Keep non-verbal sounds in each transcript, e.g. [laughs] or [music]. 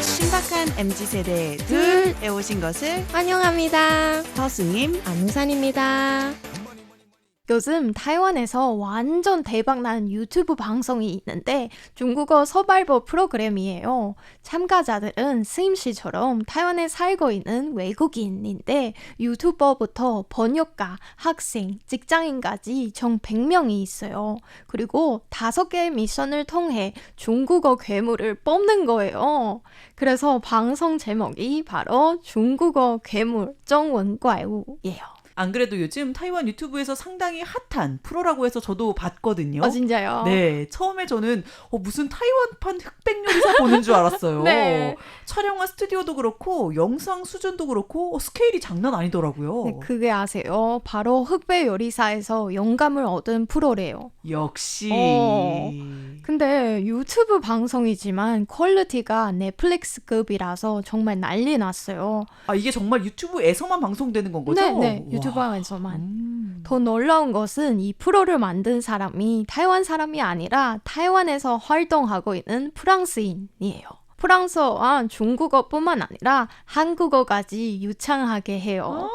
신박한 MZ세대 둘에 오신 것을 환영합니다. 서수님 안우산입니다. 요즘 타이완에서 완전 대박난 유튜브 방송이 있는데 중국어 서바이벌 프로그램이에요. 참가자들은 스임 씨처럼 타이완에 살고 있는 외국인인데 유튜버부터 번역가, 학생, 직장인까지 총 100명이 있어요. 그리고 다섯 개의 미션을 통해 중국어 괴물을 뽑는 거예요. 그래서 방송 제목이 바로 중국어 괴물 정원과우예요. 안 그래도 요즘 타이완 유튜브에서 상당히 핫한 프로라고 해서 저도 봤거든요. 어, 진짜요? 네, 처음에 저는 어, 무슨 타이완판 흑백 요리사 보는 줄 알았어요. [laughs] 네. 촬영한 스튜디오도 그렇고 영상 수준도 그렇고 어, 스케일이 장난 아니더라고요. 네, 그게 아세요? 바로 흑백 요리사에서 영감을 얻은 프로래요. 역시. 어. 근데 유튜브 방송이지만 퀄리티가 넷플릭스급이라서 정말 난리 났어요. 아 이게 정말 유튜브에서만 방송되는 건 거죠? 네, 네, 와. 유튜브에서만. 음. 더 놀라운 것은 이 프로를 만든 사람이 타이완 사람이 아니라 타이완에서 활동하고 있는 프랑스인이에요. 프랑스어와 중국어뿐만 아니라 한국어까지 유창하게 해요.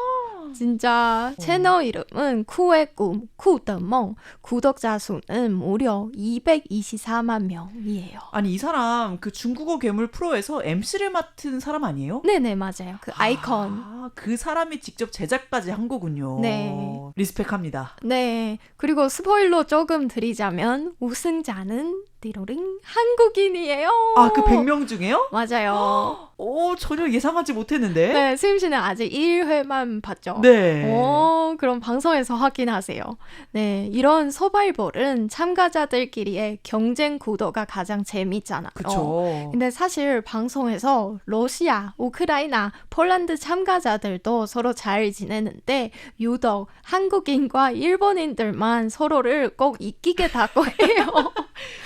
진짜 채널 이름은 쿠의 꿈, 쿠더멍. 구독자 수는 무려 224만 명이에요. 아니 이 사람 그 중국어 괴물 프로에서 MC를 맡은 사람 아니에요? 네네 맞아요. 그 아이콘. 아, 그 사람이 직접 제작까지 한 거군요. 네. 리스펙합니다. 네. 그리고 스포일러 조금 드리자면 우승자는 띠로링 한국인이에요. 아, 그 100명 중에요? 맞아요. 오, [gasps] 전혀 예상하지 못했는데. 네, 수임 씨는 아직 1회만 봤죠. 네. 오, 그럼 방송에서 확인하세요. 네, 이런 서바이벌은 참가자들끼리의 경쟁 구도가 가장 재밌잖아요. 그쵸. 근데 사실 방송에서 러시아, 우크라이나, 폴란드 참가자들도 서로 잘 지내는데 유독 한국인과 일본인들만 서로를 꼭 이기겠다고 [laughs] 해요.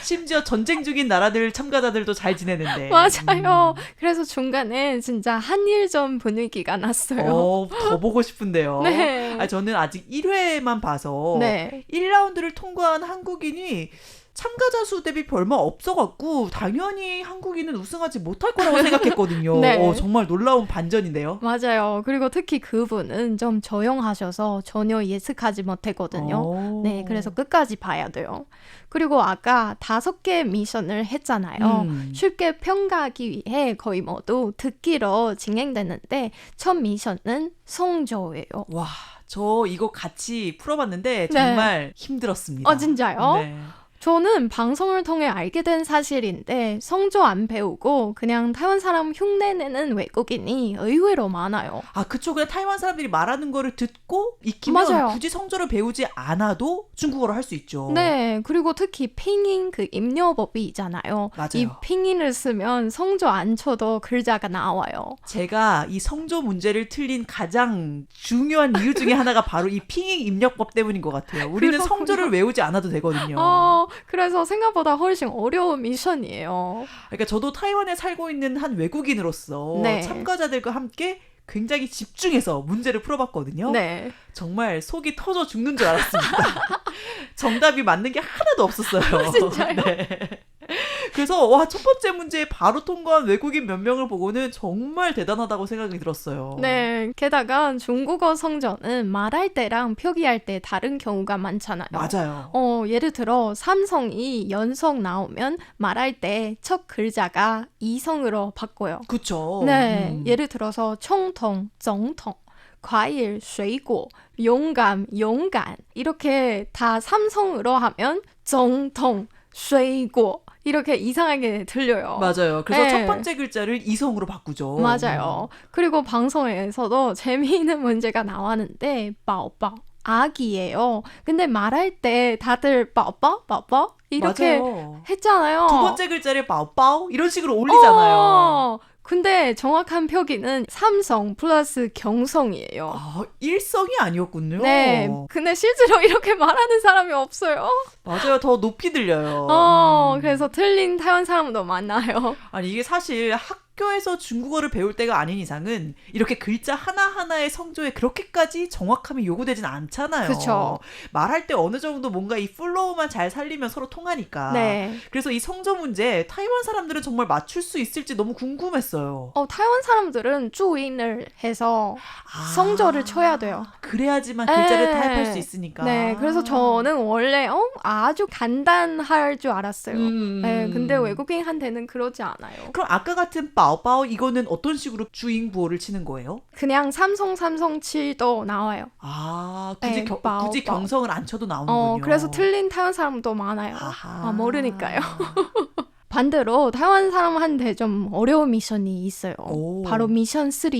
심지어 전쟁 중인 나라들 참가자들도 잘 지내는데. [laughs] 맞아요. 음. 그래서 중간에 진짜 한일전 분위기가 났어요. 어, 더 보고 싶은데요. [laughs] 네. 아, 저는 아직 1회만 봐서 네. 1라운드를 통과한 한국인이 참가자 수 대비 별마 없어갖고 당연히 한국인은 우승하지 못할 거라고 [laughs] 생각했거든요. 네. 어, 정말 놀라운 반전인데요. 맞아요. 그리고 특히 그분은 좀 조용하셔서 전혀 예측하지 못했거든요. 오. 네, 그래서 끝까지 봐야 돼요. 그리고 아까 다섯 개 미션을 했잖아요. 음. 쉽게 평가하기 위해 거의 모두 듣기로 진행됐는데 첫 미션은 성조예요. 와, 저 이거 같이 풀어봤는데 네. 정말 힘들었습니다. 어, 진짜요? 네. 저는 방송을 통해 알게 된 사실인데 성조 안 배우고 그냥 타이완 사람 흉내내는 외국인이 의외로 많아요. 아, 그쵸. 그냥 타이완 사람들이 말하는 거를 듣고 익히면 맞아요. 굳이 성조를 배우지 않아도 중국어를 할수 있죠. 네, 그리고 특히 핑인 그 입력법이 있잖아요. 맞아요. 이 핑인을 쓰면 성조 안 쳐도 글자가 나와요. 제가 이 성조 문제를 틀린 가장 중요한 이유 중에 하나가 바로 이 핑잉 입력법 때문인 것 같아요. 우리는 그렇군요. 성조를 외우지 않아도 되거든요. 어, 그래서 생각보다 훨씬 어려운 미션이에요. 그러니까 저도 타이완에 살고 있는 한 외국인으로서 네. 참가자들과 함께 굉장히 집중해서 문제를 풀어봤거든요. 네. 정말 속이 터져 죽는 줄 알았습니다. [laughs] 정답이 맞는 게 하나도 없었어요. 진짜요? [laughs] 네. [laughs] 그래서 와 첫 번째 문제에 바로 통과한 외국인 몇 명을 보고는 정말 대단하다고 생각이 들었어요. 네. 게다가 중국어 성조는 말할 때랑 표기할 때 다른 경우가 많잖아요. 맞아요. 어, 예를 들어 삼성이 연성 나오면 말할 때 첫 글자가 이성으로 바꿔요. 그쵸. 네, 음. 예를 들어서 총통, 정통, 과일, 水果, 용감, 용간 이렇게 다 삼성으로 하면 정통, 水果 이렇게 이상하게 들려요. 맞아요. 그래서 네. 첫 번째 글자를 이성으로 바꾸죠. 맞아요. 그리고 방송에서도 재미있는 문제가 나왔는데 빠오빠 아기예요. 근데 말할 때 다들 빠오빠 빠오빠 이렇게 맞아요. 했잖아요. 두 번째 글자를 빠오빠오 이런 식으로 올리잖아요. 어, 근데 정확한 표기는 삼성 플러스 경성이에요. 아, 일성이 아니었군요. 네. 근데 실제로 [laughs] 이렇게 말하는 사람이 없어요. 맞아요. 더 높이 들려요. 어, 음. 그래서 틀린 타이완 사람도 많아요. 아니 이게 사실 학 학교에서 중국어를 배울 때가 아닌 이상은 이렇게 글자 하나하나의 성조에 그렇게까지 정확함이 요구되진 않잖아요. 그쵸. 말할 때 어느 정도 뭔가 이 플로우만 잘 살리면 서로 통하니까. 네. 그래서 이 성조 문제 타이완 사람들은 정말 맞출 수 있을지 너무 궁금했어요. 어, 타이완 사람들은 주인을 해서 아, 성조를 쳐야 돼요. 그래야지만 글자를 네. 타입할 수 있으니까. 네, 그래서 저는 원래 어, 아주 간단할 줄 알았어요. 음. 네, 근데 외국인한테는 그러지 않아요. 그럼 아까 같은 빠 오빠오 이거는 어떤 식으로 주인 부호를 치는 거예요? 그냥 삼성 삼성 칠도 나와요. 아 굳이 네, 겨- 빠오, 굳이 빠오. 경성을 안 쳐도 나오는군요. 어, 그래서 틀린 타이완 사람도 많아요. 아하. 아, 모르니까요. [laughs] 반대로 타이완 사람한테 좀 어려운 미션이 있어요. 오. 바로 미션 3.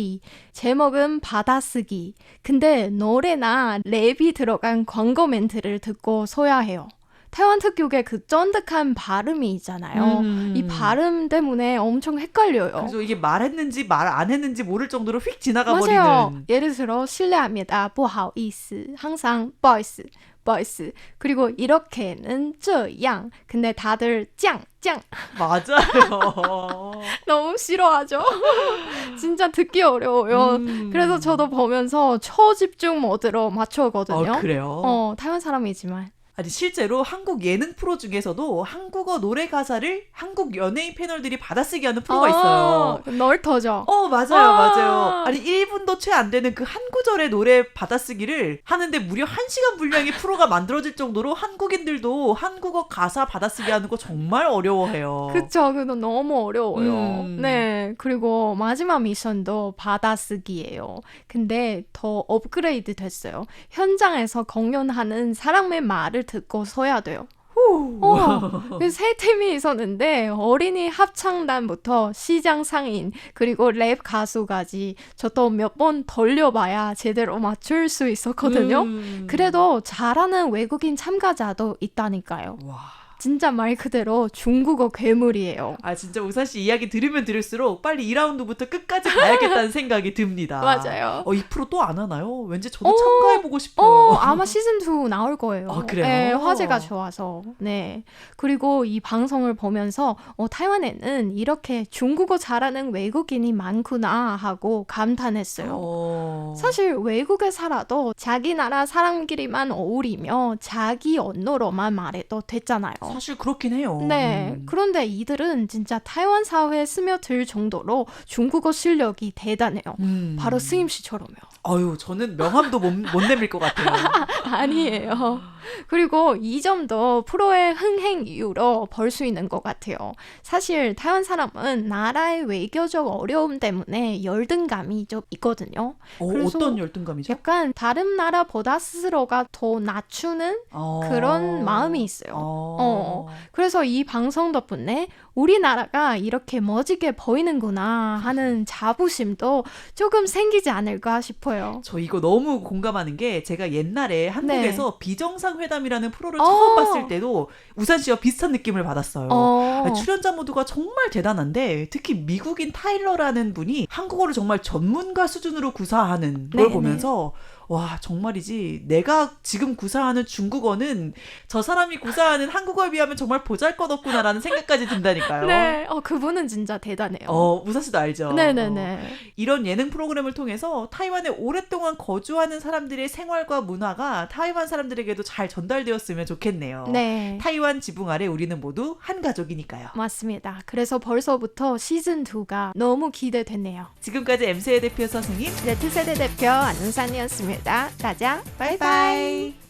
제목은 받아쓰기. 근데 노래나 랩이 들어간 광고 멘트를 듣고 서야 해요. 타이완 특유의 그 쫀득한 발음이 있잖아요. 음. 이 발음 때문에 엄청 헷갈려요. 그래서 이게 말했는지 말 안 했는지 모를 정도로 휙 지나가 맞아요. 버리는. 예를 들어 실례합니다. 不好意思. 항상 不好意思. 不好意思. 그리고 이렇게는 这样. 근데 다들 짱, 짱. 맞아요. [laughs] 너무 싫어하죠? [laughs] 진짜 듣기 어려워요. 음. 그래서 저도 보면서 초집중 모드로 맞춰거든요. 어, 그래요. 어, 타이완 사람이지만. 아니 실제로 한국 예능 프로 중에서도 한국어 노래 가사를 한국 연예인 패널들이 받아쓰기 하는 프로가 있어요. 어, 널터죠. 어 맞아요 아. 맞아요 아니 1분도 채 안 되는 그 한 구절의 노래 받아쓰기를 하는데 무려 1시간 분량의 프로가 만들어질 정도로 한국인들도 한국어 가사 받아쓰기 하는 거 정말 어려워해요 그쵸. 그거 너무 어려워요. 음. 네. 그리고 마지막 미션도 받아쓰기예요. 근데 더 업그레이드 됐어요. 현장에서 공연하는 사람의 말을 듣고 서야 돼요. 후. 어, [laughs] 그세 팀이 있었는데 어린이 합창단부터 시장 상인 그리고 랩 가수까지 저도 몇 번 돌려봐야 제대로 맞출 수 있었거든요. 음. 그래도 잘하는 외국인 참가자도 있다니까요. 와. 진짜 말 그대로 중국어 괴물이에요. 아 진짜 우산 씨 이야기 들으면 들을수록 빨리 2라운드부터 끝까지 가야겠다는 [laughs] 생각이 듭니다. 맞아요. 어, 이 프로 또안 하나요? 왠지 저도 어, 참가해보고 싶어요. 어, 아마 시즌 2 나올 거예요. 아, 그래요? 네, 화제가 좋아서. 네. 그리고 이 방송을 보면서 어, 타이완에는 이렇게 중국어 잘하는 외국인이 많구나 하고 감탄했어요. 어. 사실 외국에 살아도 자기 나라 사람끼리만 어울리며 자기 언어로만 말해도 됐잖아요. 사실 그렇긴 해요. 네. 음. 그런데 이들은 진짜 타이완 사회에 스며들 정도로 중국어 실력이 대단해요. 음. 바로 스임 씨처럼요. 아유, 저는 명함도 못, 못 내밀 것 같아요. [laughs] 아니에요. 그리고 이 점도 프로의 흥행 이유로 볼수 있는 것 같아요. 사실 타이완 사람은 나라의 외교적 어려움 때문에 열등감이 좀 있거든요. 어, 어떤 열등감이죠? 약간 다른 나라보다 스스로가 더 낮추는 어. 그런 마음이 있어요. 어. 어. 그래서 이 방송 덕분에 우리나라가 이렇게 멋지게 보이는구나 하는 자부심도 조금 생기지 않을까 싶어요. 저 이거 너무 공감하는 게 제가 옛날에 한국에서 비정상회담이라는 프로를 처음 네. 어. 봤을 때도 우산 씨와 비슷한 느낌을 받았어요. 어. 출연자 모두가 정말 대단한데 특히 미국인 타일러라는 분이 한국어를 정말 전문가 수준으로 구사하는 걸 네네. 보면서 와 정말이지 내가 지금 구사하는 중국어는 저 사람이 구사하는 한국어에 비하면 정말 보잘것없구나라는 생각까지 든다니까요. 네, 어, 그분은 진짜 대단해요. 어 우사 씨도 알죠. 어, 네네네. 이런 예능 프로그램을 통해서 타이완에 오랫동안 거주하는 사람들의 생활과 문화가 타이완 사람들에게도 잘 전달되었으면 좋겠네요. 네. 타이완 지붕 아래 우리는 모두 한 가족이니까요. 맞습니다. 그래서 벌써부터 시즌 2가 너무 기대되네요. 지금까지 M세의 대표 선생님 네트 세대 대표 안은산이었습니다. 的大家，拜拜。